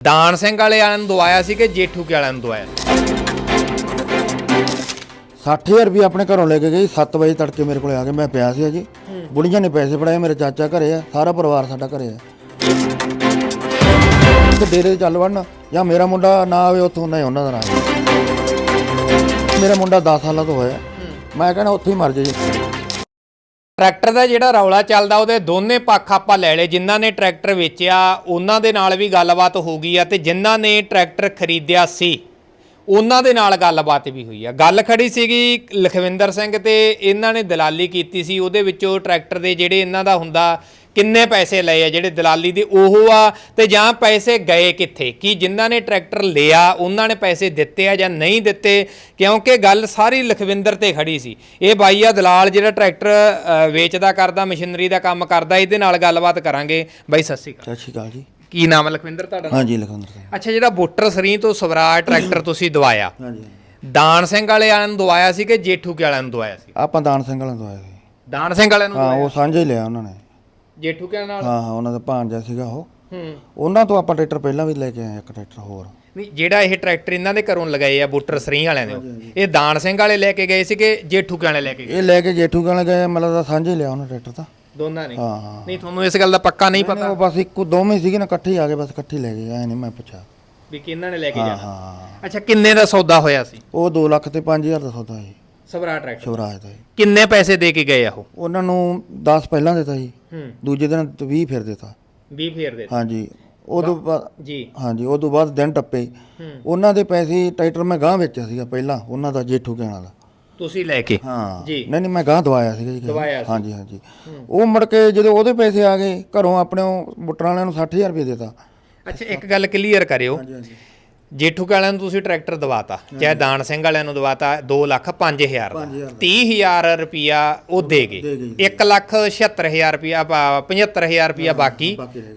ਦਾਨ ਸਿੰਘ ਵਾਲੇ ਵਾਲਿਆਂ ਨੂੰ ਦਵਾਇਆ ਸੀ ਕਿ ਜੇਠੂ ਕੇ ਵਾਲਿਆਂ ਨੂੰ ਦਵਾਇਆ? 60000 ਰੁਪਏ ਆਪਣੇ ਘਰੋਂ ਲੈ ਕੇ ਗਈ 7 ਵਜੇ ਤੜਕੇ ਮੇਰੇ ਕੋਲੇ ਆ ਕੇ ਮੈਂ ਪਿਆ ਸੀ ਜੀ ਬੁੜੀਆਂ ਨੇ ਪੈਸੇ ਫੜਾਏ ਮੇਰੇ ਚਾਚਾ ਘਰੇ ਆ ਸਾਰਾ ਪਰਿਵਾਰ ਸਾਡਾ ਘਰੇ ਆ। ਤੇ ਡੇਰੇ ਚੱਲ ਵੜਨ ਜਾਂ ਮੇਰਾ ਮੁੰਡਾ ਨਾ ਆਵੇ ਉੱਥੋਂ ਨਾ ਹੀ ਉਹਨਾਂ ਦਾ ਨਾ ਮੇਰਾ ਮੁੰਡਾ 10 ਸਾਲਾਂ ਤੋਂ ਹੋਇਆ। ਮੈਂ ਕਹਿੰਦਾ ਉੱਥੇ ਹੀ ਮਰ ਜੇ ਜੀ ਟਰੈਕਟਰ ਦਾ ਜਿਹੜਾ ਰੌਲਾ ਚੱਲਦਾ, ਉਹਦੇ ਦੋਨੇ ਪੱਖ ਆਪਾਂ ਲੈ ਲਏ। ਜਿਨ੍ਹਾਂ ਨੇ ਟਰੈਕਟਰ ਵੇਚਿਆ, ਉਹਨਾਂ ਦੇ ਨਾਲ ਵੀ ਗੱਲਬਾਤ ਹੋ ਗਈ ਆ ਤੇ ਜਿਨ੍ਹਾਂ ਨੇ ਟਰੈਕਟਰ ਖਰੀਦਿਆ ਸੀ। ਉਹਨਾਂ ਦੇ ਨਾਲ ਗੱਲਬਾਤ ਵੀ ਹੋਈ ਆ। ਗੱਲ ਖੜੀ ਸੀਗੀ ਲਖਵਿੰਦਰ ਸਿੰਘ ਤੇ ਇਹਨਾਂ ਨੇ ਦਲਾਲੀ ਕੀਤੀ ਸੀ। ਉਹਦੇ ਵਿੱਚੋਂ ਟਰੈਕਟਰ ਦੇ ਜਿਹੜੇ ਇਹਨਾਂ ਦਾ ਹੁੰਦਾ, ਕਿੰਨੇ ਪੈਸੇ ਲਏ ਆ ਜਿਹੜੇ ਦਲਾਲੀ ਦੇ, ਉਹ ਆ ਤੇ ਜਾਂ ਪੈਸੇ ਗਏ ਕਿੱਥੇ? ਕੀ ਜਿਨ੍ਹਾਂ ਨੇ ਟਰੈਕਟਰ ਲਿਆ, ਉਹਨਾਂ ਨੇ ਪੈਸੇ ਦਿੱਤੇ ਆ ਜਾਂ ਨਹੀਂ ਦਿੱਤੇ? ਕਿਉਂਕਿ ਗੱਲ ਸਾਰੀ ਲਖਵਿੰਦਰ ਤੇ ਖੜੀ ਸੀ। ਇਹ ਬਾਈ ਆ ਦਲਾਲ ਜਿਹੜਾ ਟਰੈਕਟਰ ਵੇਚਦਾ ਕਰਦਾ, ਮਸ਼ੀਨਰੀ ਦਾ ਕੰਮ ਕਰਦਾ, ਇਹਦੇ ਨਾਲ ਗੱਲਬਾਤ ਕਰਾਂਗੇ। ਬਾਈ, ਸਤਿ ਸ਼੍ਰੀ ਅਕਾਲ। ਸਤਿ ਸ਼੍ਰੀ ਅਕਾਲ ਜੀ। ਕੀ ਨਾਮ ਹੈ ਲਖਵਿੰਦਰ ਤੁਹਾਡਾ? ਹਾਂਜੀ ਲਖਵਿੰਦਰ ਸਿੰਘ ਅੱਛਾ ਜਿਹੜਾ ਬੋਟਰ ਸਰੀ ਤੋਂ ਸਵਰਾਜ ਟਰੈਕਟਰ ਤੁਸੀਂ ਦਵਾਇਆ। ਹਾਂਜੀ ਦਾਨ ਸਿੰਘ ਵਾਲੇ ਵਾਲਿਆਂ ਨੂੰ ਦਵਾਇਆ ਸੀ ਕਿ ਜੇਠੂ ਕੇ ਵਾਲਿਆਂ ਨੂੰ ਦਵਾਇਆ ਸੀ? ਆਪਾਂ ਦਾਨ ਸਿੰਘ ਵਾਲਿਆਂ ਤੋਂ ਆਏ ਸੀ। ਦਾਨ ਸਿੰਘ ਵਾਲਿਆਂ ਨੂੰ ਹਾਂ ਉਹ ਸਾਂਝੇ ਲਿਆ ਉਹਨਾਂ ਨੇ। ਜੇਠੂ ਕੇ ਨਾਲ? ਹਾਂ ਹਾਂ ਉਹਨਾਂ ਦਾ ਭਾਣਜਾ ਸੀਗਾ ਉਹ। ਹੂੰ। ਉਹਨਾਂ ਤੋਂ ਆਪਾਂ ਟਰੈਕਟਰ ਪਹਿਲਾਂ ਵੀ ਲੈ ਕੇ ਆਏ ਇੱਕ ਟਰੈਕਟਰ ਹੋਰ। ਨਹੀਂ ਜਿਹੜਾ ਇਹ ਟਰੈਕਟਰ ਇਹਨਾਂ ਦੇ ਘਰੋਂ ਲਗਾਏ ਆ ਬੋਟਰ ਸਰੀ ਵਾਲਿਆਂ ਦੇ। ਇਹ ਦਾਨ ਸਿੰਘ ਵਾਲੇ ਲੈ ਕੇ ਗਏ ਸੀ ਕਿ ਜੇਠੂ ਕੇ ਵਾਲੇ ਲੈ ਕੇ ਗਏ? ਇਹ ਲੈ ਕੇ ਜੇਠੂ ਗਾਣੇ ਗਏ ਮਤਲਬ ਦਾ ਸਾਂਝੇ ਲਿਆ ਉਹਨਾਂ ਟਰੈਕਟਰ ਤਾਂ। ਦੋਨਾਂ ਨੇ। ਹਾਂ ਹਾਂ ਨਹੀਂ ਤੁਹਾਨੂੰ ਇਸ ਗੱਲ ਦਾ ਪੱਕਾ ਨਹੀਂ ਨਹੀਂ, ਪਤਾ? ਉਹ ਬਸ ਇੱਕੋ ਦੋਵੇਂ ਸੀਗੇ ਨਾ ਇਕੱਠੇ ਹੀ ਆ ਗਏ ਬਸ ਇਕੱਠੇ ਹੀ ਲੈ ਗਏ ਐ ਨਹੀਂ ਮੈਂ ਪੁੱਛਿਆ। ਵੀ ਕਿਹਨਾਂ ਨੇ ਲੈ ਕੇ ਹਾਂ ਜਾਣਾ? ਹਾਂ। ਅੱਛਾ ਕਿੰਨੇ ਦਾ ਸੌਦਾ ਹੋਇਆ ਸੀ? ਉਹ 2 ਲੱਖ ਤੇ 5000 ਦਾ ਸੌਦਾ ਸੀ। ਸਵਰਾ ਟਰੈਕਟਰ ਸ਼ਿਵਰਾਜ ਦਾ ਜੀ। ਕਿੰਨੇ ਪੈਸੇ ਦੇ ਕੇ ਗਏ ਆ ਉਹ? ਉਹਨਾਂ ਨੂੰ 10 ਪਹਿਲਾਂ ਦਿੱਤਾ ਹੂੰ। ਦੂਜੇ ਦਿਨ 20 ਫਿਰ ਦਿੱਤਾ। 20 ਫੇਰ ਦੇ ਹਾਂਜੀ। ਉਦੋਂ ਬਾਅਦ ਜੀ। ਹਾਂਜੀ ਉਦੋਂ ਬਾਅਦ ਦਿਨ ਟੱਪੇ। ਹੂੰ। ਉਹਨਾਂ ਦੇ ਪੈਸੇ ਟਰੈਕਟਰ ਮੈਂ ਗਾਂ ਵੇਚਿਆ ਸੀਗਾ ਪਹਿਲਾਂ ਉਹਨਾਂ ਦਾ ਜੇਠੂ ਕਹਿਣਾ ਦਾ ਤੁਸੀਂ ਲੈ ਕੇ। ਹਾਂ। ਜੀ। ਨਹੀਂ ਨਹੀਂ ਮੈਂ ਗਾਂ ਦਵਾਇਆ ਸੀਗਾ ਜੀ ਕਿਸੇ ਨੂੰ। ਦਵਾਇਆ ਸੀ। ਹਾਂਜੀ ਹਾਂਜੀ। ਉਹ ਮੁੜ ਕੇ ਜਦੋਂ ਉਹਦੇ ਪੈਸੇ ਆ ਗਏ ਘਰੋਂ ਆਪਣੇ ਉਹ ਬੁੱਟਰਾਂ ਵਾਲਿਆਂ ਨੂੰ 60000 ਰੁਪਏ ਦਿੱਤਾ। ਅੱਛਾ ਇੱਕ ਗੱਲ ਕਲੀਅਰ ਕਰਿਓ। ਹਾਂਜੀ ਹਾਂਜੀ। ਜੇਠੂ ਵਾਲਿਆਂ ਨੂੰ ਤੁਸੀਂ ਟਰੈਕਟਰ ਦਵਾਤਾ ਚਾਹੇ ਦਾਨ ਸਿੰਘ ਵਾਲਿਆਂ ਨੂੰ ਦਵਾਤਾ 2 ਲੱਖ 5000 ਦਾ। 30000 ਰੁਪਿਆ ਉਹ ਦੇ ਗਏ। ਦੇ ਗਏ। 1 ਲੱਖ 76000 ਰੁਪਿਆ 75000 ਰੁਪਿਆ ਬਾਕੀ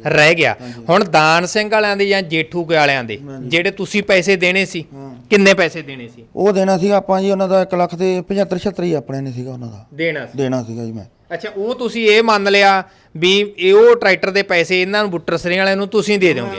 ਰਹਿ ਗਿਆ। ਹੁਣ ਦਾਨ ਸਿੰਘ ਵਾਲਿਆਂ ਦੇ ਜਾਂ ਜੇਠੂ ਵਾਲਿਆਂ ਦੇ ਜਿਹੜੇ ਤੁਸੀਂ ਪੈਸੇ ਦੇਣੇ ਸੀ ਕਿੰਨੇ ਪੈਸੇ ਦੇਣੇ ਸੀ? ਉਹ ਦੇਣਾ ਸੀਗਾ ਆਪਾਂ ਜੀ ਉਹਨਾਂ ਦਾ 1 ਲੱਖ ਤੇ 75 76 ਹੀ ਆਪਣੇ ਨੇ ਸੀਗਾ ਉਹਨਾਂ ਦਾ। ਦੇਣਾ ਸੀ? ਦੇਣਾ ਸੀਗਾ ਜੀ ਮੈਂ। ਅੱਛਾ ਉਹ ਤੁਸੀਂ ਇਹ ਮੰਨ ਲਿਆ ਵੀ ਇਹ ਉਹ ਟਰੈਕਟਰ ਦੇ ਪੈਸੇ ਇਹਨਾਂ ਨੂੰ ਬੁੱਟਰ ਸਰੀ ਵਾਲਿਆਂ ਨੂੰ ਤੁਸੀਂ ਦੇ ਦਿਓਗੇ?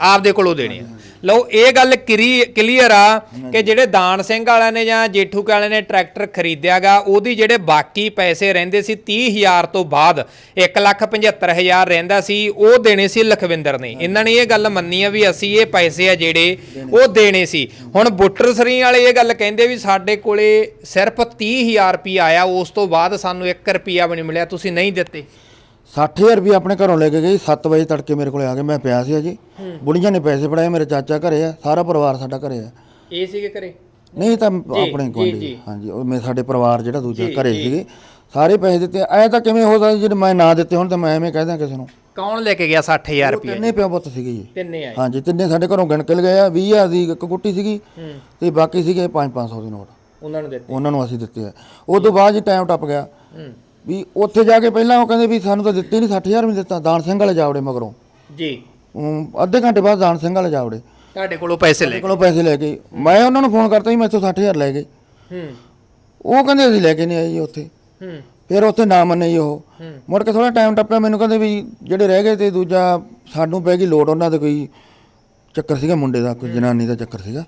ਆਪਦੇ ਕੋਲੋਂ ਦੇਣੇ ਆ। ਲਓ ਇਹ ਗੱਲ ਕਲੀਅਰ ਆ ਕਿ ਜਿਹੜੇ ਦਾਨ ਸਿੰਘ ਵਾਲਿਆਂ ਨੇ ਜਾਂ ਜੇਠੂ ਵਾਲਿਆਂ ਨੇ ਟਰੈਕਟਰ ਖਰੀਦਿਆਗਾ ਉਹਦੀ ਜਿਹੜੇ ਬਾਕੀ ਪੈਸੇ ਰਹਿੰਦੇ ਸੀ 30000 ਤੋਂ ਬਾਅਦ 175000 ਰਹਿੰਦਾ ਸੀ ਉਹ ਦੇਣੇ ਸੀ ਲਖਵਿੰਦਰ ਨੇ। ਇਹਨਾਂ ਨੇ ਇਹ ਗੱਲ ਮੰਨੀ ਆ ਵੀ ਅਸੀਂ ਇਹ ਪੈਸੇ ਆ ਜਿਹੜੇ ਉਹ ਦੇਣੇ ਸੀ। ਹੁਣ ਬੁੱਟਰ ਸਰੀ ਵਾਲੇ ਇਹ ਗੱਲ ਕਹਿੰਦੇ ਵੀ ਸਾਡੇ ਕੋਲੇ ਸਿਰਫ 30000 ਰੁਪਇਆ ਆਇਆ ਉਸ ਤੋਂ ਬਾਅਦ ਸਾਨੂੰ 1 ਰੁਪਿਆ ਵੀ ਨਹੀਂ ਮਿਲਿਆ ਤੁਸੀਂ ਨਹੀਂ ਦਿੱਤੇ। 60000 ਰੁਪਏ ਆਪਣੇ ਘਰੋਂ ਲੈ ਕੇ ਗਈ 7 ਵਜੇ ਤੜਕੇ ਮੇਰੇ ਕੋਲੇ ਆ ਕੇ ਮੈਂ ਪਿਆ ਸੀ ਜੀ ਬੁੜੀਆਂ ਨੇ ਪੈਸੇ ਫੜਾਏ ਮੇਰੇ ਚਾਚਾ ਘਰੇ ਆ ਸਾਰਾ ਪਰਿਵਾਰ ਸਾਡਾ ਘਰੇ ਆ। ਇਹ ਸੀਗੇ ਕਰੇ ਨਹੀਂ ਤਾਂ ਆਪਣੇ ਕੋਲ ਹਾਂਜੀ ਉਹ ਮੇਰੇ ਸਾਡੇ ਪਰਿਵਾਰ ਜਿਹੜਾ ਦੂਜਾ ਘਰੇ ਸੀਗੇ ਸਾਰੇ ਪੈਸੇ ਦਿੱਤੇ। ਐ ਤਾਂ ਕਿਵੇਂ ਹੋ ਸਕਦਾ ਜਿਹੜੇ ਮੈਂ ਨਾ ਦਿੱਤੇ ਹੁਣ ਤਾਂ ਮੈਂ ਐਵੇਂ ਕਹਿ ਦਾਂ ਕਿਸੇ ਨੂੰ। ਕੌਣ ਲੈ ਕੇ ਗਿਆ 60000 ਰੁਪਏ ਤਿੰਨੇ ਪਿਓ ਪੁੱਤ ਸੀਗੇ ਜੀ। ਤਿੰਨੇ ਆਏ। ਹਾਂਜੀ ਤਿੰਨੇ ਸਾਡੇ ਘਰੋਂ ਗਿਣ ਕੇ ਲਗਾਇਆ 20000 ਦੀ ਇੱਕ ਗੁੱਟੀ ਸੀਗੀ ਤੇ ਬਾਕੀ ਸੀਗੇ 5-500 ਦੇ ਨੋਟ। ਉਹਨਾਂ ਨੂੰ ਦਿੱਤੇ। ਉਹਨਾਂ ਨੂੰ ਅਸੀਂ ਦਿੱਤੇ ਆ। ਉਸ ਤੋਂ ਬਾਅਦ ਜੀ ਟਾਈਮ ਟੱਪ ਗਿਆ। ਵੀ ਉੱਥੇ ਜਾ ਕੇ ਪਹਿਲਾਂ ਉਹ ਕਹਿੰਦੇ ਵੀ ਸਾਨੂੰ ਤਾਂ ਦਿੱਤੇ ਨਹੀਂ 60000 ਵੀ ਦਿੱਤਾ ਦਾਨ ਸਿੰਘ ਵਾਲੇ ਜਾਵੜੇ ਮਗਰੋਂ। ਜੀ। ਅਮ, ਅੱਧੇ ਘੰਟੇ ਬਾਅਦ ਦਾਨ ਸਿੰਘ ਵਾਲੇ ਜਾਵੜੇ। ਤੁਹਾਡੇ ਕੋਲੋਂ ਪੈਸੇ ਲੈ ਕੋਲੋਂ ਪੈਸੇ ਲੈ ਕੇ ਮੈਂ ਉਹਨਾਂ ਨੂੰ ਫੋਨ ਕਰਤਾ ਜੀ ਮੈਥੋਂ 60000 ਲੈ ਗਏ। ਹੂੰ। ਉਹ ਕਹਿੰਦੇ ਅਸੀਂ ਲੈ ਕੇ ਨਹੀਂ ਆਏ ਜੀ ਉੱਥੇ। ਹੂੰ। ਫਿਰ ਉੱਥੇ ਨਾ ਮੰਨੇ ਜੀ ਉਹ। ਮੁੜ ਕੇ ਥੋੜਾ ਟਾਈਮ ਟੱਪਿਆ ਮੈਨੂੰ ਕਹਿੰਦੇ ਵੀ ਜਿਹੜੇ ਰਹਿ ਗਏ ਤੇ ਦੂਜਾ ਸਾਨੂੰ ਪੈ ਗਈ ਲੋੜ ਉਹਨਾਂ ਦੇ ਕੋਈ ਚੱਕਰ ਸੀਗਾ ਮੁੰਡੇ ਦਾ ਕੋਈ ਜਨਾਨੀ ਦਾ ਚੱਕਰ ਸੀਗਾ।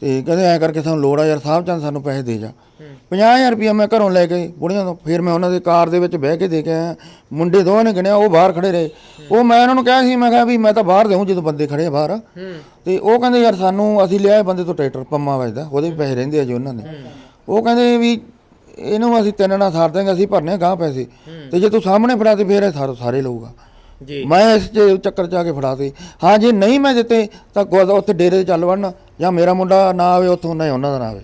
ਤੇ ਕਹਿੰਦੇ ਐ ਕਰਕੇ ਸਾਨੂੰ ਲੋੜ ਆ ਯਾਰ ਸਾਹਿਬ ਚੰਦ ਸਾਨੂੰ ਪੈਸੇ ਦੇ ਜਾ। ਹੂੰ। 50000 ਰੁਪਇਆ ਮੈਂ ਘਰੋਂ ਲੈ ਕੇ ਬੁੜੀਆਂ ਤੋਂ। ਫਿਰ ਮੈਂ ਉਹਨਾਂ ਦੇ ਕਾਰ ਦੇ ਵਿੱਚ ਬਹਿ ਕੇ ਦੇ ਕੇ ਆਇਆ। ਮੁੰਡੇ ਦੋਵਾਂ ਨੇ ਗਿਣਿਆ ਉਹ ਬਾਹਰ ਖੜੇ ਰਹੇ। ਉਹ ਮੈਂ ਉਹਨਾਂ ਨੂੰ ਕਿਹਾ ਸੀ ਮੈਂ ਕਿਹਾ ਵੀ ਮੈਂ ਤਾਂ ਬਾਹਰ ਦੇਉਂ ਜਦੋਂ ਬੰਦੇ ਖੜੇ ਆ ਬਾਹਰ। ਤੇ ਉਹ ਕਹਿੰਦੇ ਯਾਰ ਸਾਨੂੰ ਅਸੀਂ ਲਿਆਏ ਬੰਦੇ ਤੋਂ ਟਰੈਕਟਰ ਪੰਮਾ ਵੱਜਦਾ ਉਹਦੇ ਵੀ ਪੈਸੇ ਰਹਿੰਦੇ ਆ ਜੀ ਉਹਨਾਂ ਦੇ। ਉਹ ਕਹਿੰਦੇ ਵੀ ਇਹਨੂੰ ਅਸੀਂ ਤਿੰਨ ਨਾਲ ਸਾਰ ਦਾਂਗੇ ਅਸੀਂ ਭਰਨੇ ਗਾਂ ਪੈਸੇ। ਤੇ ਜੇ ਤੂੰ ਸਾਹਮਣੇ ਫੜਾ ਤੇ ਫਿਰ ਇਹ ਸਾਰਾ ਸਾਰੇ ਲਊਗਾ। ਜੀ। ਮੈਂ ਇਸ ਚ ਚੱਕਰ ਚ ਆ ਕੇ ਫੜਾਤੇ ਹਾਂ ਜੇ ਨਹੀਂ ਮੈਂ ਦਿੱਤੇ ਤਾਂ ਗੁਰਦ- ਉੱਥੇ ਡੇਰੇ ਤੇ ਚੱਲ ਵੜਨ। ਜਾਂ ਮੇਰਾ ਮੁੰਡਾ ਨਾ ਆਵੇ ਉੱਥੋਂ ਨਾ ਉਹਨਾਂ ਦਾ ਨਾ ਆਵੇ।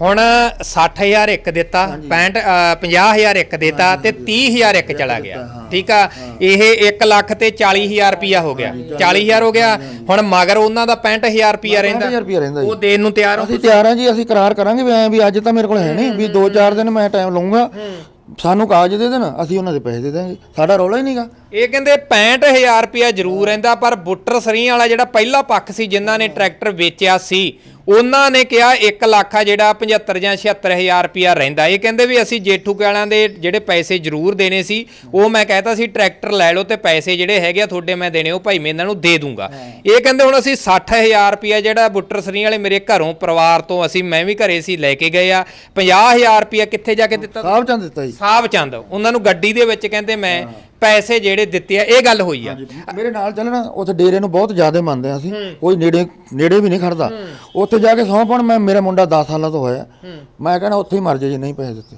ਹੁਣ 60000 ਇੱਕ ਦਿੱਤਾ 65 50000 ਇੱਕ ਦਿੱਤਾ ਤੇ 30000 ਇੱਕ ਚਲਾ ਗਿਆ। ਠੀਕ ਆ? ਇਹ 1 ਲੱਖ ਤੇ 40000 ਰੁਪਿਆ ਹੋ ਗਿਆ। 40000 ਹੋ ਗਿਆ। ਹੁਣ ਮਗਰ ਉਹਨਾਂ ਦਾ 65000 ਰੁਪਿਆ ਰਹਿੰਦਾ। 50000 ਰੁਪਇਆ ਰਹਿੰਦਾ ਉਹ ਦੇਣ ਨੂੰ ਤਿਆਰ ਹੋ ਅਸੀਂ ਤਿਆਰ ਹਾਂ ਜੀ ਅਸੀਂ ਕਰਾਰ ਕਰਾਂਗੇ ਵੀ ਐ ਵੀ ਅੱਜ ਤਾਂ ਮੇਰੇ ਕੋਲ ਹੈ ਨਹੀਂ ਵੀ 2-4 ਦਿਨ ਮੈਂ ਟਾਈਮ ਲਵਾਂਗਾ ਸਾਨੂੰ ਕਾਗਜ਼ ਦੇ ਦੇਣ ਅਸੀਂ ਉਹਨਾਂ ਦੇ ਪੈਸੇ ਦੇ ਦਾਂਗੇ ਸਾਡਾ ਰੌਲਾ ਹੀ ਨਹੀਂਗਾ ਇਹ ਕਹਿੰਦੇ 65000 ਰੁਪਇਆ ਜ਼ਰੂਰ ਰਹਿੰਦਾ ਪਰ ਬੁੱਟਰ ਸਰੀ ਵਾਲਾ ਜਿਹੜਾ ਪਹਿਲਾ ਪੱਖ ਸੀ ਜਿਨ੍ਹਾਂ ਨੇ ਟਰੈਕਟਰ ਵੇਚਿਆ ਸੀ ਉਹਨਾਂ ਨੇ ਕਿਹਾ 1 ਲੱਖ ਆ ਜਿਹੜਾ 75 ਜਾਂ 76000 ਰੁਪਇਆ ਰਹਿੰਦਾ। ਇਹ ਕਹਿੰਦੇ ਵੀ ਅਸੀਂ ਜੇਠੂ ਵਾਲਿਆਂ ਦੇ ਜਿਹੜੇ ਪੈਸੇ ਜ਼ਰੂਰ ਦੇਣੇ ਸੀ ਉਹ ਮੈਂ ਕਹਿਤਾ ਸੀ ਟਰੈਕਟਰ ਲੈ ਲਓ ਤੇ ਪੈਸੇ ਜਿਹੜੇ ਹੈਗੇ ਆ ਤੁਹਾਡੇ ਮੈਂ ਦੇਣੇ ਉਹ ਭਾਈ ਮੈਂ ਇਹਨਾਂ ਨੂੰ ਦੇ ਦੂੰਗਾ। ਇਹ ਕਹਿੰਦੇ ਹੁਣ ਅਸੀਂ 60000 ਰੁਪਇਆ ਜਿਹੜਾ ਬੁੱਟਰ ਸਰੀ ਵਾਲੇ ਮੇਰੇ ਘਰੋਂ ਪਰਿਵਾਰ ਤੋਂ ਅਸੀਂ ਮੈਂ ਵੀ ਘਰੇ ਸੀ ਲੈ ਕੇ ਗਏ ਆ। 50000 ਰੁਪਇਆ ਕਿੱਥੇ ਜਾ ਕੇ ਦਿੱਤਾ? ਸਾਹਬ ਚੰਦ ਦਿੱਤਾ ਜੀ। ਸਾਹਬ ਚੰਦ ਉਹਨਾਂ ਨੂੰ ਗੱਡੀ ਦੇ ਵਿੱਚ ਕਹਿੰਦੇ ਮੈਂ ਪੈਸੇ ਜਿਹੜੇ ਦਿੱਤੇ ਆ ਇਹ ਗੱਲ ਹੋਈ ਆ। ਮੇਰੇ ਨਾਲ ਚੱਲਣਾ ਉੱਥੇ ਡੇਰੇ ਨੂੰ ਬਹੁਤ ਜ਼ਿਆਦਾ ਮੰਨਦੇ ਆ ਅਸੀਂ। ਕੋਈ ਨੇੜੇ ਨੇੜੇ ਵੀ ਨਹੀਂ ਖੜਦਾ। ਉੱਥੇ ਜਾ ਕੇ ਸਹੁੰ ਪਾਉਣ ਮੈਂ ਮੇਰਾ ਮੁੰਡਾ 10 ਸਾਲਾਂ ਤੋਂ ਹੋਇਆ। ਮੈਂ ਕਹਿੰਦਾ ਉੱਥੇ ਹੀ ਮਰ ਜਾ ਜੇ ਨਹੀਂ ਪੈਸੇ ਦਿੱਤੇ।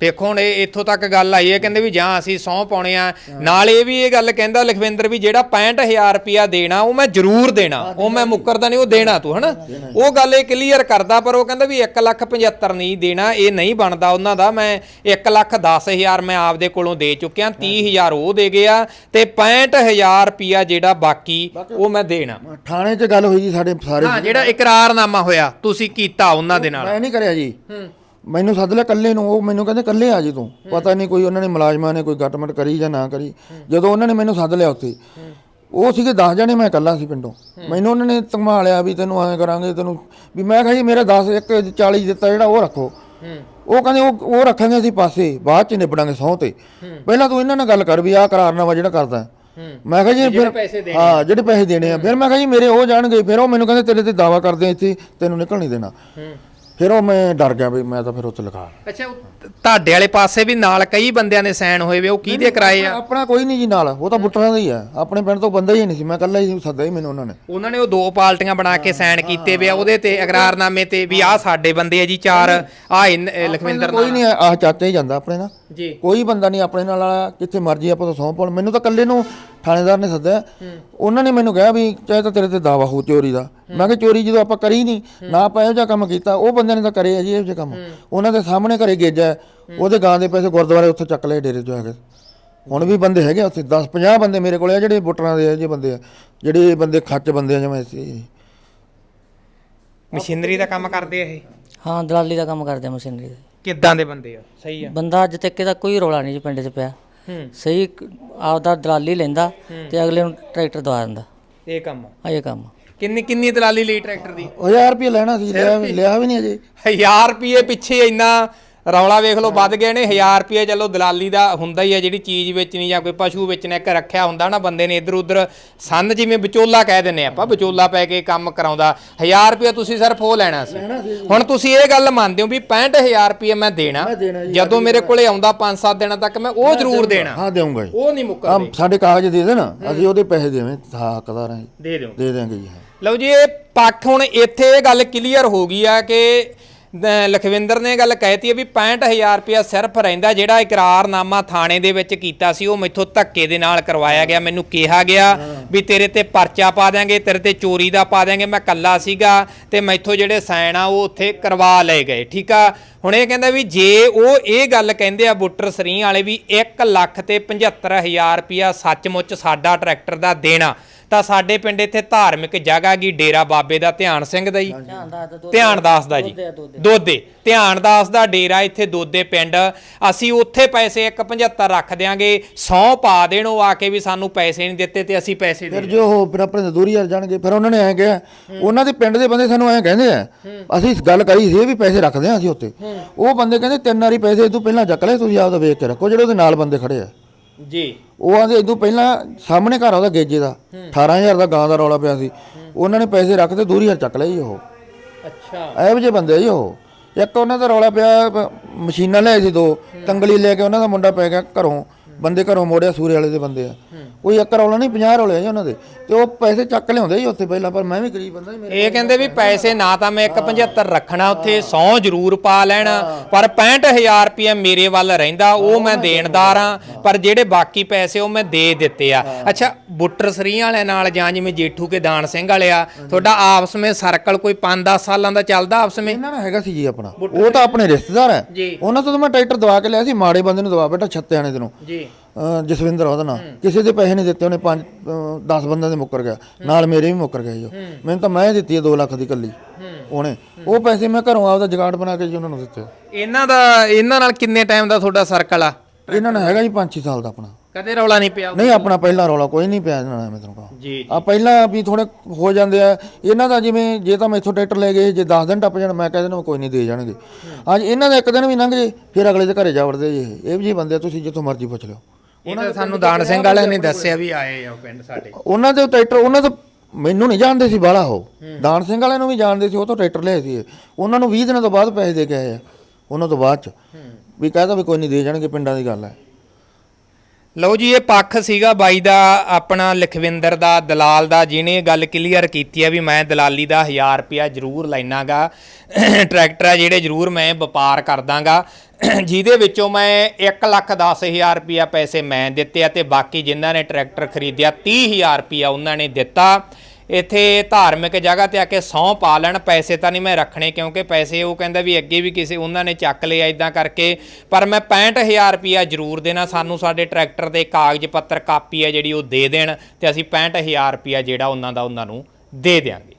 ਦੇਖੋ ਹੁਣ ਇਹ ਇੱਥੋਂ ਤੱਕ ਗੱਲ ਆਈ ਹੈ ਕਹਿੰਦੇ ਵੀ ਜਾਂ ਅਸੀਂ ਸਹੁੰ ਪਾਉਣੇ ਆ। ਨਾਲ ਇਹ ਵੀ ਇਹ ਗੱਲ ਕਹਿੰਦਾ ਲਖਵਿੰਦਰ ਵੀ ਜਿਹੜਾ 65000 ਰੁਪਿਆ ਦੇਣਾ ਉਹ ਮੈਂ ਜ਼ਰੂਰ ਦੇਣਾ। ਉਹ ਮੈਂ ਮੁੱਕਰਦਾ ਨਹੀਂ ਉਹ ਦੇਣਾ ਤੂੰ ਹਨਾ? ਉਹ ਗੱਲ ਇਹ ਕਲੀਅਰ ਕਰਦਾ ਪਰ ਉਹ ਕਹਿੰਦਾ ਵੀ 1 ਲੱਖ 75 ਨਹੀਂ ਦੇਣਾ ਇਹ ਨਹੀਂ ਬਣਦਾ ਉਹਨਾਂ ਦਾ। ਮੈਂ 1 ਲੱਖ 10000 ਮੈਂ ਆਪਦੇ ਕੋਲੋਂ ਦੇ ਚੁੱਕਿਆ 30000 ਉਹ ਦੇ ਗਿਆ ਤੇ 65000 ਰੁਪਿਆ ਜਿਹੜਾ ਬਾਕੀ ਉਹ ਮੈਂ ਦੇਣਾ। ਥਾਣੇ 'ਚ ਗੱਲ ਹੋਈ ਜੀ ਸਾਡੇ ਸਾਰੇ ਹਾਂ ਜਿਹੜਾ ਇਕਰਾਰਨਾਮਾ ਹੋਇਆ ਤੁਸੀਂ ਕੀਤਾ ਉਹਨਾਂ ਦੇ ਨਾਲ। ਮੈਂ ਨਹੀਂ ਕਰਿਆ ਜੀ। ਮੈਨੂੰ ਸੱਦ ਲਿਆ ਕੱਲੇ ਨੂੰ ਉਹ ਮੈਨੂੰ ਕਹਿੰਦੇ ਕੱਲੇ ਆ ਜੀ ਤੂੰ। ਪਤਾ ਨਹੀਂ ਕੋਈ ਉਹਨਾਂ ਨੇ ਮੁਲਾਜ਼ਮਾਂ ਨੇ ਕੋਈ ਗੱਟਮਟ ਕਰੀ ਜਾਂ ਨਾ ਕਰੀ। ਜਦੋਂ ਉਹਨਾਂ ਨੇ ਮੈਨੂੰ ਸੱਦ ਲਿਆ ਉੱਥੇ ਉਹ ਸੀਗੇ 10 ਜਣੇ ਮੈਂ ਇਕੱਲਾ ਸੀ ਪਿੰਡੋਂ। ਮੈਨੂੰ ਉਹਨਾਂ ਨੇ ਧਮਾ ਵੀ ਤੈਨੂੰ ਐਂ ਕਰਾਂਗੇ ਤੈਨੂੰ ਵੀ ਮੈਂ ਕਿਹਾ ਜੀ ਮੇਰਾ 10 ਇੱਕ 40 ਦਿੱਤਾ ਜਿਹੜਾ ਉਹ ਰੱਖੋ। ਉਹ ਕਹਿੰਦੇ ਉਹ ਉਹ ਰੱਖਾਂਗੇ ਅਸੀਂ ਪਾਸੇ ਬਾਅਦ ਚ ਨਿਬੜਾਂਗੇ ਸਹੁੰ ਤੇ। ਪਹਿਲਾਂ ਤੂੰ ਇਹਨਾਂ ਨਾਲ ਗੱਲ ਕਰ ਵੀ ਆਹ ਕਰਾਰਨਾਮਾ ਜਿਹੜਾ ਕਰਦਾ। ਮੈਂ ਕਿਹਾ ਜੀ ਫਿਰ ਹਾਂ ਜਿਹੜੇ ਪੈਸੇ ਦੇਣੇ ਆ। ਫਿਰ ਮੈਂ ਕਿਹਾ ਜੀ ਮੇਰੇ ਉਹ ਜਾਣਗੇ ਫਿਰ ਉਹ ਮੈਨੂੰ ਕਹਿੰਦੇ ਤੇਰੇ ਤੇ ਦਾਵਾ ਕਰਦੇ ਇੱਥੇ ਤੈਨੂੰ ਨਿਕਲ ਨਹੀਂ ਦੇਣਾ। ਫਿਰ ਉਹ ਮੈਂ ਡਰ ਗਿਆ ਵੀ ਮੈਂ ਤਾਂ ਫਿਰ ਉੱਥੇ ਲਿਖਾ ਅੱਛਾ ਉਹ ਤੁਹਾਡੇ ਵਾਲੇ ਪਾਸੇ ਵੀ ਨਾਲ ਕਈ ਬੰਦਿਆਂ ਨੇ ਸਾਈਨ ਹੋਏ ਵੇ ਉਹ ਕਿਹਦੇ ਕਰਾਏ ਆ? ਆਪਣਾ ਕੋਈ ਨਹੀਂ ਜੀ ਨਾਲ ਉਹ ਤਾਂ ਬੁੱਟਰਾਂ ਦਾ ਹੀ ਆ। ਆਪਣੇ ਪਿੰਡ ਤੋਂ ਬੰਦਾ ਹੀ ਨਹੀਂ ਸੀ ਮੈਂ ਇਕੱਲਾ ਹੀ ਸੱਦਾ ਹੀ ਮੈਨੂੰ ਉਹਨਾਂ ਨੇ। ਉਹਨਾਂ ਨੇ ਉਹ ਦੋ ਪਾਰਟੀਆਂ ਬਣਾ ਕੇ ਸਾਈਨ ਕੀਤੇ ਵੇ ਆ ਉਹਦੇ ਤੇ ਇਕਰਾਰਨਾਮੇ ਤੇ ਵੀ ਆਹ ਸਾਡੇ ਬੰਦੇ ਆ ਜੀ ਚਾਰ ਆ ਲਖਵਿੰਦਰ ਕੋਈ ਨਹੀਂ ਆਹ ਚਾਚਾ ਹੀ ਜਾਂਦਾ ਆਪਣੇ ਨਾਲ। ਜੀ। ਕੋਈ ਬੰਦਾ ਨਹੀਂ ਆਪਣੇ ਨਾਲ ਆਇਆ ਕਿੱਥੇ ਮਰਜ਼ੀ ਆਪਾਂ ਤਾਂ ਸੌਂਪ ਪਾਉਣ ਮੈਨੂੰ ਤਾਂ ਇਕੱਲੇ ਨੂੰ ਥਾਣੇਦਾਰ ਨੇ ਸੱਦਿਆ। ਉਹਨਾਂ ਨੇ ਮੈਨੂੰ ਕਿਹਾ ਵੀ ਚਾਹੇ ਤਾਂ ਤੇਰੇ ਤੇ ਦਾਵਾ ਹੋ ਚੋਰੀ ਦਾ। ਮੈਂ ਕਿਹਾ ਚੋਰੀ ਜਦੋਂ ਆਪਾਂ ਕਰੀ ਨਹੀਂ ਨਾ ਆਪਾਂ ਇਹੋ ਜਿਹਾ ਕੰਮ ਕੀਤਾ ਉਹ ਬੰਦਿਆਂ ਨੇ ਤਾਂ ਕਰੇ ਆ ਜੀ ਇਹੋ ਜਿਹਾ ਕੰਮ। ਉਹਨਾਂ ਦੇ ਸਾਹਮਣੇ ਘਰੇ ਗੇਜਾ। ਉਹਦੇ ਗਾਂ ਦੇ ਪੈਸੇ ਗੁਰਦੁਆਰੇ ਉੱਥੇ ਚੱਕ ਲਏ ਡੇਰੇ ਚੋਂ ਆ ਕੇ। ਹੁਣ ਵੀ ਬੰਦੇ ਹੈਗੇ ਆ ਉੱਥੇ 10 50 ਬੰਦੇ ਮੇਰੇ ਕੋਲੇ ਆ ਜਿਹੜੇ ਵੋਟਰਾਂ ਦੇ ਆ ਜੇ ਬੰਦੇ ਆ। ਜਿਹੜੇ ਬੰਦੇ ਖੱਚ ਬੰਦੇ ਆ ਜਿਵੇਂ ਅਸੀਂ। ਮਸ਼ੀਨਰੀ ਦਾ ਕੰਮ ਕਰਦੇ ਆ ਇਹ? ਹਾਂ ਦਲਾਲੀ ਦਾ ਕੰਮ ਕਰਦੇ ਆ ਮਸ਼ੀਨਰੀ। ਦਾ ਕਿੱਦਾਂ ਦੇ ਬੰਦੇ ਆ? ਸਹੀ ਆ? ਬੰਦਾ ਅੱਜ ਤੱਕ ਇਹਦਾ ਕੋਈ ਰੋਲਾ ਨਹੀਂ ਜੀ ਪਿੰਡ 'ਚ ਪਿਆ। ਸਹੀ ਆਪਦਾ ਦਲਾਲੀ ਲੈਂਦਾ ਤੇ ਅਗਲੇ ਨੂੰ ਟਰੈਕਟਰ ਦਵਾ ਦਿੰਦਾ। ਇਹ ਕੰਮ। ਆ ਇਹ ਕੰਮ। ਕਿੰਨੀ ਕਿੰਨੀ ਦਲਾਲੀ ਲਈ ਟਰੈਕਟਰ ਦੀ? 1000 ਰੁਪਏ ਲੈਣਾ ਸੀ ਲਿਆ ਵੀ ਲਿਆ ਵੀ ਨਹੀਂ ਅਜੇ। 1000 ਰੁਪਏ ਪਿੱਛੇ ਇੰਨਾ ਰੌਲਾ ਵੇਖ ਲਓ ਵੱਧ ਗਏ ਨੇ 1000 ਰੁਪਏ ਚਲੋ ਦਲਾਲੀ ਦਾ ਹੁੰਦਾ ਹੀ ਆ ਜਿਹੜੀ ਚੀਜ਼ ਵੇਚਣੀ ਜਾਂ ਕੋਈ ਪਸ਼ੂ ਵੇਚਣਾ ਇੱਕ ਰੱਖਿਆ ਹੁੰਦਾ ਨਾ ਬੰਦੇ ਨੇ ਇੱਧਰ ਉੱਧਰ ਸੰਨ ਜਿਵੇਂ ਵਿਚੋਲਾ ਕਹਿ ਦਿੰਨੇ ਆਪਾਂ ਵਿਚੋਲਾ ਪੈ ਕੇ ਕੰਮ ਕਰਾਉਂਦਾ 1000 ਰੁਪਏ ਤੁਸੀਂ ਸਿਰਫ ਉਹ ਲੈਣਾ ਸੀ। ਹੁਣ ਤੁਸੀਂ ਇਹ ਗੱਲ ਮੰਨਦੇ ਹੋ ਵੀ 65000 ਰੁਪਏ ਮੈਂ ਦੇਣਾ ਜਦੋਂ ਮੇਰੇ ਕੋਲੇ ਆਉਂਦਾ 5-7 ਦਿਨਾਂ ਤੱਕ ਮੈਂ ਉਹ ਜ਼ਰੂਰ ਦੇਣਾ। ਹਾਂ ਦੇਵਾਂਗਾ ਉਹ ਨਹੀਂ ਆ ਮੁੱਕਰਦੇ ਸਾਡੇ ਕਾਗਜ਼ ਦੇ ਦੇਣਾ ਅਸੀਂ ਉਹਦੇ ਪੈਸੇ ਦੇਵੇਂ ਹੱਕਦਾਰ ਹਾਂ। ਦੇ ਦਿਓ। ਦੇ ਦੇਾਂਗੇ ਜੀ ਹਾਂ। ਲਓ ਜੀ ਇਹ ਪੱਖ ਹੁਣ ਇੱਥੇ ਇਹ ਗੱਲ ਕਲੀਅਰ ਹੋ ਗਈ ਆ ਕਿ ਲਖਵਿੰਦਰ ਨੇ ਗੱਲ ਕਹਿਤੀ ਹੈ ਵੀ 65000 ਰੁਪਇਆ ਸਿਰਫ ਰਹਿੰਦਾ ਜਿਹੜਾ ਇਕਰਾਰਨਾਮਾ ਥਾਣੇ ਦੇ ਵਿੱਚ ਕੀਤਾ ਸੀ, ਉਹ ਮੈਥੋਂ ਧੱਕੇ ਦੇ ਨਾਲ ਕਰਵਾਇਆ ਗਿਆ, ਮੈਨੂੰ ਕਿਹਾ ਗਿਆ ਵੀ ਤੇਰੇ ਤੇ ਪਰਚਾ ਪਾ ਦਿਆਂਗੇ, ਤੇਰੇ ਤੇ ਚੋਰੀ ਦਾ ਪਾ ਦਿਆਂਗੇ, ਮੈਂ ਕੱਲਾ ਸੀਗਾ ਤੇ ਮੈਥੋਂ ਜਿਹੜੇ ਸਾਈਨ ਆ, ਉਹ ਉੱਥੇ ਕਰਵਾ ਲਏ ਗਏ, ਠੀਕ ਆ? ਹੁਣ ਇਹ ਕਹਿੰਦਾ ਵੀ ਜੇ ਉਹ ਇਹ ਗੱਲ ਕਹਿੰਦੇ ਆ ਬੁੱਟਰ ਸਰੀ ਵਾਲੇ ਵੀ 1 ਲੱਖ ਤੇ 75000 ਰੁਪਇਆ ਸੱਚਮੁੱਚ ਸਾਡਾ ਟਰੈਕਟਰ ਦਾ ਦੇਣਾ ਤਾਂ ਸਾਡੇ ਪਿੰਡ ਇੱਥੇ ਧਾਰਮਿਕ ਜਗ੍ਹਾ ਗੀ ਡੇਰਾ ਬਾਬੇ ਦਾ ਧਿਆਨ ਸਿੰਘ ਦਾ ਜੀ। ਧਿਆਨ ਦਾਸ ਦਾ ਜੀ। ਦੋਦੇ ਧਿਆਨ ਦਾਸ ਦਾ ਡੇਰਾ ਇੱਥੇ ਦੋਦੇ ਪਿੰਡ। ਅਸੀਂ ਉੱਥੇ ਪੈਸੇ 175 ਰੱਖ ਦਿਆਂਗੇ। 100 ਪਾ ਦੇਣ ਉਹ ਆ ਕੇ ਵੀ ਸਾਨੂੰ ਪੈਸੇ ਨਹੀਂ ਦਿੱਤੇ ਤੇ ਅਸੀਂ ਪੈਸੇ ਦੇ ਫਿਰ ਜੋ ਉਹ ਫਿਰ ਆਪਣੇ ਦੂਰੀ ਯਾਰ ਜਾਣਗੇ ਫਿਰ ਉਹਨਾਂ ਨੇ ਐਂ ਕਿਹਾ ਉਹਨਾਂ ਦੇ ਪਿੰਡ ਦੇ ਬੰਦੇ ਸਾਨੂੰ ਐਂ ਕਹਿੰਦੇ ਆ ਅਸੀਂ ਗੱਲ ਕਰੀ ਸੀ ਵੀ ਪੈਸੇ ਰੱਖਦੇ ਆ ਅਸੀਂ ਉੱਤੇ ਉਹ ਬੰਦੇ ਕਹਿੰਦੇ ਤਿੰਨ ਵਾਰੀ ਪੈਸੇ ਤੂੰ ਪਹਿਲਾਂ ਚੱਕ ਲੈ ਤੁਸੀਂ ਆਪਦਾ ਵੇਖ ਕੇ ਰੱਖੋ ਜਿਹੜੇ ਉਹਦੇ ਨਾਲ ਬੰਦੇ ਖੜੇ ਆ। ਜੀ। ਉਹ ਆਂਦੇ ਇਦੋਂ ਪਹਿਲਾਂ ਸਾਹਮਣੇ ਘਰ ਆ ਉਹਦਾ ਗੇਜੇ ਦਾ 18000 ਦਾ ਗਾਂ ਦਾ ਰੌਲਾ ਪਿਆ ਸੀ। ਉਹਨਾਂ ਨੇ ਪੈਸੇ ਰੱਖ ਤੇ ਦੂਰੀ ਯਾਰ ਚੱਕ ਲਏ ਜੀ ਉਹ। ਅੱਛਾ। ਇਹੋ ਜਿਹੇ ਬੰਦੇ ਆ ਜੀ ਉਹ। ਇੱਕ ਉਹਨਾਂ ਦਾ ਰੌਲਾ ਪਿਆ ਮਸ਼ੀਨਾਂ ਲੈ ਸੀ ਦੋ ਤੰਗਲੀ ਲੈ ਕੇ ਉਹਨਾਂ ਦਾ ਮੁੰਡਾ ਪੈ ਗਿਆ ਘਰੋਂ। ਬੰਦੇ ਘਰੋਂ ਮੋੜਿਆ ਸੂਰੇ ਵਾਲੇ ਦੇ ਬੰਦੇ ਆ। ਕੋਈ ਇੱਕ ਰੌਲਾ ਨਹੀਂ 50 ਰੌਲੇ ਆ ਜੀ ਉਹਨਾਂ ਦੇ। ਤੇ ਉਹ ਪੈਸੇ ਚੱਕ ਲਿਆਉਂਦੇ ਜੀ ਉੱਥੇ ਪਹਿਲਾਂ ਪਰ ਮੈਂ ਵੀ ਗਰੀਬ ਬੰਦਾ ਜੀ ਮੇਰੇ ਇਹ ਕਹਿੰਦੇ ਵੀ ਪੈਸੇ ਨਾ ਤਾਂ ਮੈਂ 175 ਰੱਖਣਾ ਉੱਥੇ 100 ਜ਼ਰੂਰ ਪਾ ਲੈਣਾ ਪਰ 65000 ਰੁਪਏ ਮੇਰੇ ਵੱਲ ਰਹਿੰਦਾ ਉਹ ਮੈਂ ਦੇਣਦਾਰ ਆ ਪਰ ਜਿਹੜੇ ਬਾਕੀ ਪੈਸੇ ਉਹ ਮੈਂ ਦੇ ਦਿੱਤੇ ਆ। ਅੱਛਾ ਬੁੱਟਰ ਸਰੀ ਵਾਲਿਆਂ ਨਾਲ ਜਾਂ ਜਿਵੇਂ ਜੇਠੂ ਕੇ ਦਾਨ ਸਿੰਘ ਵਾਲੇ ਆ ਤੁਹਾਡਾ ਆਪਸ ਵਿੱਚ ਸਰਕਲ ਕੋਈ 5-10 ਸਾਲਾਂ ਦਾ ਚੱਲਦਾ ਆਪਸ ਵਿੱਚ? ਇਹਨਾਂ ਨਾਲ ਹੈਗਾ ਸੀ ਜੀ ਆਪਣਾ। ਉਹ ਤਾਂ ਆਪਣੇ ਰਿਸ਼ਤੇਦਾਰ ਹੈ ਜੀ। ਉਹਨਾਂ ਤੋਂ ਤਾਂ ਮੈਂ ਟਰੈਕਟਰ ਦਵਾ ਕੇ ਲਿਆ ਸੀ ਮਾੜੇ ਬੰਦੇ ਨੂੰ ਦਵਾ ਬੇਟਾ ਛੱਤਿਆਣੇ ਤੈਨੂੰ ਜੀ। ਜਸਵਿੰਦਰ ਉਹਦਾ ਨਾਂ। ਕਿਸੇ ਦੇ ਪੈਸੇ ਨਹੀਂ ਦਿੱਤੇ ਉਹਨੇ 5 10 ਬੰਦਿਆਂ ਦੇ ਮੁੱਕਰ ਗਿਆ। ਨਾਲ ਮੇਰੇ ਵੀ ਮੁੱਕਰ ਗਏ ਜੋ ਮੈਨੂੰ ਤਾਂ ਮੈਂ ਦਿੱਤੀ 2 ਲੱਖ ਦੀ ਕੱਲੀ। ਉਹਨੇ। ਉਹ ਪੈਸੇ ਮੈਂ ਘਰੋਂ ਆਪਦਾ ਜਗਾੜ ਬਣਾ ਕੇ ਜੀ ਉਹਨਾਂ ਨੂੰ ਦਿੱਤੇ। ਇਹਨਾਂ ਦਾ ਇਹਨਾਂ ਨਾਲ ਕਿੰਨੇ ਟਾਈਮ ਦਾ ਤੁਹਾਡਾ ਸਰਕਲ ਆ? ਇਹਨਾਂ ਨਾਲ ਹੈਗਾ ਜੀ 5-6 ਸਾਲ ਦਾ ਆਪਣਾ। ਕਦੇ ਰੌਲਾ ਨਹੀਂ ਪਿਆ? ਨਹੀਂ ਆਪਣਾ ਪਹਿਲਾ ਰੌਲਾ ਕੋਈ ਨਹੀਂ ਪਿਆ ਇਹਨਾਂ ਨਾਲ ਮੈਂ ਤੁਹਾਨੂੰ ਕਹਾਂ। ਜੀ ਆ ਪਹਿਲਾਂ ਵੀ ਥੋੜੇ ਹੋ ਜਾਂਦੇ ਆ। ਇਹਨਾਂ ਦਾ ਜਿਵੇਂ ਜੇ ਤਾਂ ਮੈਥੋਂ ਟਰੈਕਟਰ ਲੈ ਗਏ ਜੇ 10 ਦਿਨ ਟੱਪ ਜਾਣ ਮੈਂ ਕਹਿ ਦੇਣਾ ਕੋਈ ਨਹੀਂ ਦੇ ਜਾਣਗੇ। ਅੱਜ ਇਹਨਾਂ ਦਾ ਇੱਕ ਦਿਨ ਵੀ ਲੰਘ ਜੇ ਫਿਰ ਅਗਲੇ ਦੇ ਘਰੇ ਜਾ ਵੜਦੇ ਜੇ ਇਹ। ਇਹ ਵੀ ਜੀ ਬੰਦੇ ਆ, ਤੁਸੀਂ ਜਿੱਥੋਂ ਮਰਜ਼ੀ ਪੁੱਛ ਲਿਓ। ਇਹ ਤਾਂ ਸਾਨੂੰ ਦਾਨ ਸਿੰਘ ਵਾਲਿਆਂ ਨੇ ਦੱਸਿਆ ਵੀ ਆਏ ਆ ਪਿੰਡ ਸਾਡੇ। ਉਹਨਾਂ ਦੇ ਟਰੈਕਟਰ ਉਹਨਾਂ ਤੋਂ ਮੈਨੂੰ ਨਹੀਂ ਜਾਣਦੇ ਸੀ ਬਾਹਲਾ ਉਹ। ਦਾਨ ਸਿੰਘ ਵਾਲਿਆਂ ਨੂੰ ਵੀ ਜਾਣਦੇ ਸੀ ਉਹ ਤੋਂ ਟਰੈਕਟਰ ਲਿਆ ਸੀ। ਉਹਨਾਂ ਨੂੰ 20 ਦਿਨਾਂ ਤੋਂ ਬਾਅਦ ਪੈਸੇ ਦੇ ਕੇ ਆਏ ਆ ਉਹਨਾਂ ਤੋਂ ਬਾਅਦ ਚ। ਵੀ ਕਹਤਾ ਵੀ ਕੋਈ ਨਹੀਂ ਦੇ ਜਾਣਗੇ ਪਿੰਡਾਂ ਦੀ ਗੱਲ ਹੈ। ਲਓ ਜੀ ਇਹ ਪੱਖ ਸੀਗਾ ਬਾਈ ਦਾ ਆਪਣਾ ਲਖਵਿੰਦਰ ਦਾ ਦਲਾਲ ਦਾ ਜਿਹਨੇ ਗੱਲ ਕਲੀਅਰ ਕੀਤੀ ਹੈ ਵੀ ਮੈਂ ਦਲਾਲੀ ਦਾ 1000 ਰੁਪਿਆ ਜ਼ਰੂਰ ਲੈਣਾਗਾ। ਟਰੈਕਟਰ ਆ ਜਿਹੜੇ ਜ਼ਰੂਰ ਮੈਂ ਵਪਾਰ ਕਰਦਾਗਾ। ਜਿਹਦੇ ਵਿੱਚੋਂ ਮੈਂ 1 ਲੱਖ 10000 ਰੁਪਿਆ ਪੈਸੇ ਮੈਂ ਦਿੱਤੇ ਅਤੇ ਬਾਕੀ ਜਿਨ੍ਹਾਂ ਨੇ ਟਰੈਕਟਰ ਖਰੀਦਿਆ 30000 ਰੁਪਿਆ ਉਹਨਾਂ ਨੇ ਦਿੱਤਾ। ਇੱਥੇ ਧਾਰਮਿਕ ਜਗ੍ਹਾ ਤੇ ਆ ਕੇ ਸਹੁੰ ਪਾ ਲੈਣ, ਪੈਸੇ ਤਾਂ ਨਹੀਂ ਮੈਂ ਰੱਖਣੇ ਕਿਉਂਕਿ ਪੈਸੇ ਉਹ ਕਹਿੰਦਾ ਵੀ ਅੱਗੇ ਵੀ ਕਿਸੇ ਉਹਨਾਂ ਨੇ ਚੱਕ ਲਿਆ ਇਦਾਂ ਕਰਕੇ। ਪਰ ਮੈਂ 65000 ਰੁਪਿਆ ਜ਼ਰੂਰ ਦੇਣਾ, ਸਾਨੂੰ ਸਾਡੇ ਟਰੈਕਟਰ ਦੇ ਕਾਗਜ਼ ਪੱਤਰ ਕਾਪੀ ਹੈ ਜਿਹੜੀ ਉਹ ਦੇ ਦੇਣ ਤੇ ਅਸੀਂ 65000 ਰੁਪਿਆ ਜਿਹੜਾ ਉਹਨਾਂ ਦਾ ਉਹਨਾਂ ਨੂੰ ਦੇ ਦਿਆਂਗੇ।